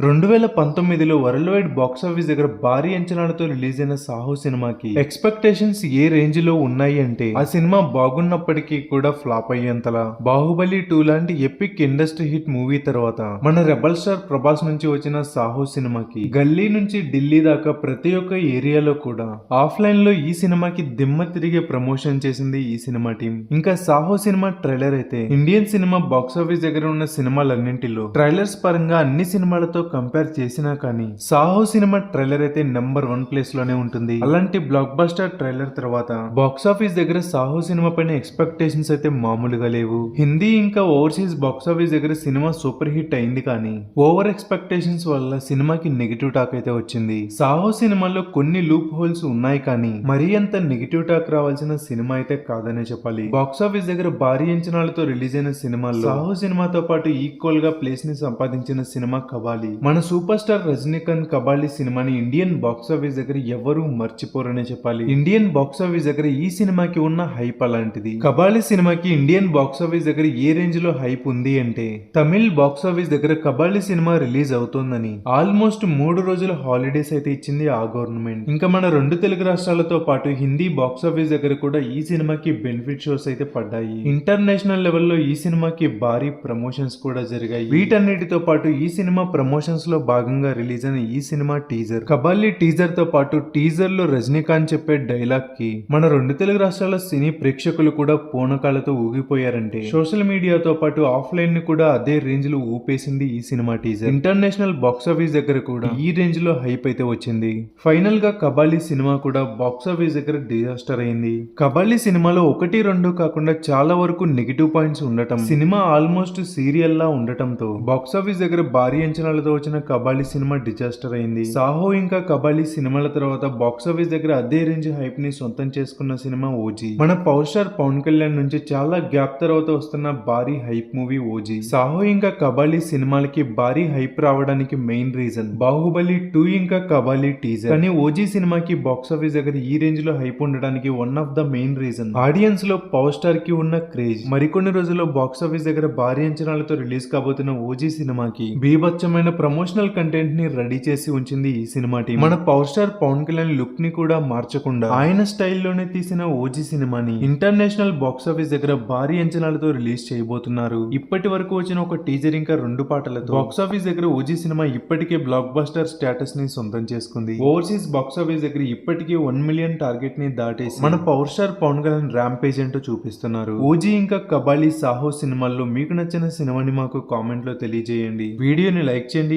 రెండు వేల పంతొమ్మిదిలో వరల్డ్ వైడ్ బాక్స్ ఆఫీస్ దగ్గర భారీ అంచనాలతో రిలీజ్ అయిన సాహో సినిమాకి ఎక్స్పెక్టేషన్స్ ఏ రేంజ్లో ఉన్నాయి అంటే ఆ సినిమా బాగున్నప్పటికీ కూడా ఫ్లాప్ అయ్యేంతలా. బాహుబలి టూ లాంటి ఎపిక్ ఇండస్ట్రీ హిట్ మూవీ తర్వాత మన రెబల్ స్టార్ ప్రభాస్ నుంచి వచ్చిన సాహో సినిమాకి గల్లీ నుంచి ఢిల్లీ దాకా ప్రతి ఒక్క ఏరియాలో కూడా ఆఫ్లైన్లో ఈ సినిమాకి దిమ్మ తిరిగే ప్రమోషన్ చేసింది ఈ సినిమా టీం. ఇంకా సాహో సినిమా ట్రైలర్ అయితే ఇండియన్ సినిమా బాక్స్ ఆఫీస్ దగ్గర ఉన్న సినిమాలన్నింటిలో ట్రైలర్స్ పరంగా అన్ని సినిమాలతో కంపేర్ చేసినా కానీ సాహో సినిమా ట్రైలర్ అయితే నెంబర్ వన్ ప్లేస్లోనే ఉంటుంది. అలాంటి బ్లాక్ బస్టర్ ట్రైలర్ తర్వాత బాక్స్ ఆఫీస్ దగ్గర సాహో సినిమా పైన ఎక్స్పెక్టేషన్స్ అయితే మామూలుగా లేవు. హిందీ ఇంకా ఓవర్సీస్ బాక్స్ ఆఫీస్ దగ్గర సినిమా సూపర్ హిట్ అయింది కానీ ఓవర్ ఎక్స్పెక్టేషన్స్ వల్ల సినిమాకి నెగిటివ్ టాక్ అయితే వచ్చింది. సాహో సినిమాలో కొన్ని లూప్ హోల్స్ ఉన్నాయి కానీ మరీ అంత నెగిటివ్ టాక్ రావాల్సిన సినిమా అయితే కాదనే చెప్పాలి. బాక్స్ ఆఫీస్ దగ్గర భారీ అంచనాలతో రిలీజ్ అయిన సినిమాలో సాహో సినిమాతో పాటు ఈక్వల్గా ప్లేస్ని సంపాదించిన సినిమా కవాలి. మన సూపర్ స్టార్ రజనీకాంత్ కబాలి సినిమాని ఇండియన్ బాక్స్ ఆఫీస్ దగ్గర ఎవరూ మర్చిపోరనే చెప్పాలి. ఇండియన్ బాక్స్ ఆఫీస్ దగ్గర ఈ సినిమాకి ఉన్న హైప్ అలాంటిది. కబాలి సినిమాకి ఇండియన్ బాక్స్ ఆఫీస్ దగ్గర ఏ రేంజ్లో హైప్ ఉంది అంటే తమిళ్ బాక్స్ ఆఫీస్ దగ్గర కబాలి సినిమా రిలీజ్ అవుతోందని ఆల్మోస్ట్ మూడు రోజుల హాలిడేస్ అయితే ఇచ్చింది ఆ గవర్నమెంట్. ఇంకా మన రెండు తెలుగు రాష్ట్రాలతో పాటు హిందీ బాక్స్ ఆఫీస్ దగ్గర కూడా ఈ సినిమాకి బెనిఫిట్ షోస్ అయితే పడ్డాయి. ఇంటర్నేషనల్ లెవెల్లో ఈ సినిమాకి భారీ ప్రమోషన్స్ కూడా జరిగాయి. వీటన్నిటితో పాటు ఈ సినిమా ప్రమోషన్స్ లో భాగంగా రిలీజ్ అయిన ఈ సినిమా టీజర్. కబాలి టీజర్తో పాటు టీజర్లో రజనీకాంత్ చెప్పే డైలాగ్కి మన రెండు తెలుగు రాష్ట్రాల సినీ ప్రేక్షకులు కూడా పూనకాలతో ఊగిపోయారంటే సోషల్ మీడియాతో పాటు ఆఫ్లైన్ని కూడా అదే రేంజ్లో ఊపేసింది ఈ cinema teaser. International box office దగ్గర కూడా ఈ రేంజ్లో హైప్ అయితే వచ్చింది. ఫైనల్గా కబాలి సినిమా కూడా బాక్స్ ఆఫీస్ దగ్గర డిజాస్టర్ అయింది. కబాలి సినిమాలో ఒకటి రెండు కాకుండా చాలా వరకు నెగిటివ్ పాయింట్స్ ఉండటం సినిమా ఆల్మోస్ట్ సీరియల్ లా ఉండటంతో బాక్స్ ఆఫీస్ దగ్గర భారీ అంచనాలతో వచ్చిన కబాలి సినిమా డిజాస్టర్ అయింది. సాహో ఇంకా కబాలి సినిమాల తర్వాత బాక్స్ ఆఫీస్ దగ్గర అదే రేంజ్ హైప్ని సొంతం చేసుకున్న సినిమా ఓజీ. మన పవర్ స్టార్ పవన్ కళ్యాణ్ నుంచి చాలా గ్యాప్ తర్వాత వస్తున్న భారీ హైప్ మూవీ ఓజీ. సాహో ఇంకా కబాలి సినిమాలకి భారీ హైప్ రావడానికి మెయిన్ రీజన్ బాహుబలి టూ ఇంకా కబాలి టీజర్. కానీ ఓజీ సినిమాకి బాక్స్ ఆఫీస్ దగ్గర ఈ రేంజ్లో హైప్ ఉండడానికి one of the main reason. ఆడియన్స్లో power స్టార్కి ఉన్న క్రేజ్. మరికొన్ని రోజుల్లో బాక్స్ ఆఫీస్ దగ్గర భారీ అంచనాలతో రిలీజ్ కాబోతున్న ఓజీ సినిమాకి బీభత్సమైన ప్రమోషనల్ కంటెంట్ని రెడీ చేసి ఉంచింది ఈ సినిమా టీం. మన పవర్ స్టార్ పవన్ కళ్యాణ్ లుక్ని కూడా మార్చకుండా ఆయన స్టైల్లోనే తీసిన ఓజీ సినిమాని ఇంటర్నేషనల్ బాక్స్ ఆఫీస్ దగ్గర భారీ అంచనాలతో రిలీజ్ చేయబోతున్నారు. ఇప్పటి వరకు వచ్చిన ఒక టీజర్ ఇంకా రెండు పాటలతో బాక్స్ ఆఫీస్ దగ్గర ఓజీ సినిమా ఇప్పటికే బ్లాక్ బస్టర్ స్టేటస్ని సొంతం చేసుకుంది. ఓవర్సీస్ బాక్స్ ఆఫీస్ దగ్గర ఇప్పటికే వన్ మిలియన్ టార్గెట్ని దాటేసి మన power star Pawan Kalyan rampage ఏంటో చూపిస్తున్నారు. ఓజీ ఇంకా కబాలి సాహో సినిమాల్లో మీకు నచ్చిన సినిమాని మాకు కామెంట్లో తెలియజేయండి. వీడియోని లైక్ చేయండి